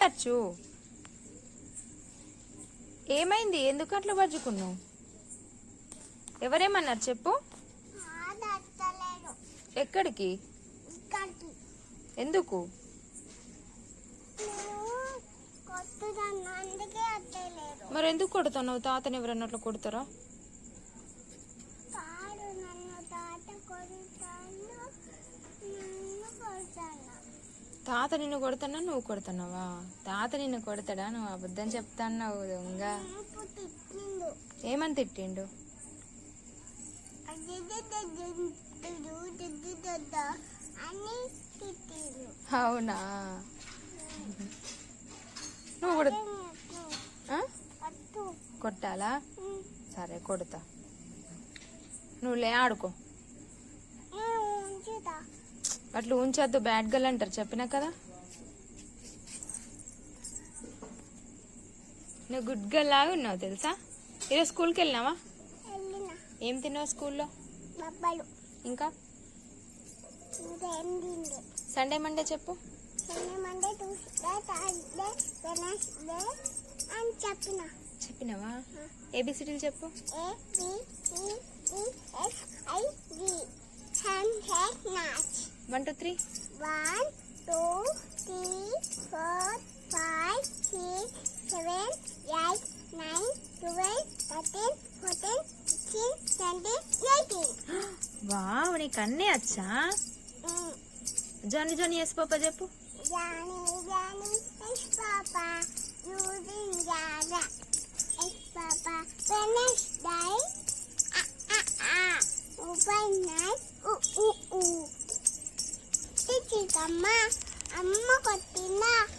వచ్చు ఏమైంది? ఎందుకు అట్లా బజ్జుకున్నావు? ఎవరేమన్నారు చెప్పు. ఎక్కడికి? ఎందుకు? మరి ఎందుకు కొడుతున్నావు తాతని ఎవరన్నా అట్లా కొడతారా కాడు నన్ను తాత కొడుతాను నన్ను కొడతాను తాత నిన్ను కొడుతున్నా నువ్వు కొడుతున్నావా తాత నిన్ను కొడతాడా? నువ్వు అబద్ధం చెప్తాన్నావు దొంగ. ఏమని తిట్టిండు? అవునా? నువ్వు కూడా కొట్టాలా? సరే కొడతా. నువ్వు లే ఆడుకో. అట్లా ఉంచొద్దు బ్యాడ్ గర్ల్ అంటారు చెప్పినా కదా? నువ్వు గుడ్ గర్ల్ లాగా ఉన్నావు తెలుసా? ఈరోజు స్కూల్కి వెళ్ళినావా? వెళ్ళిన. ఏం తిన్నావు స్కూల్లో? ఇంకా? సండే మండే చెప్పు. చెప్పినావా? ఏబిసిడీలు చెప్పు. One two three one two three four five six seven eight nine twelve thirteen fourteen sixteen seventeen eighteen wow నీకు అన్నీ వచ్చా జాని జాని ఎస్ పాప చెప్పు. Johny Johny yes papa using Johny Sama, amma ko tina.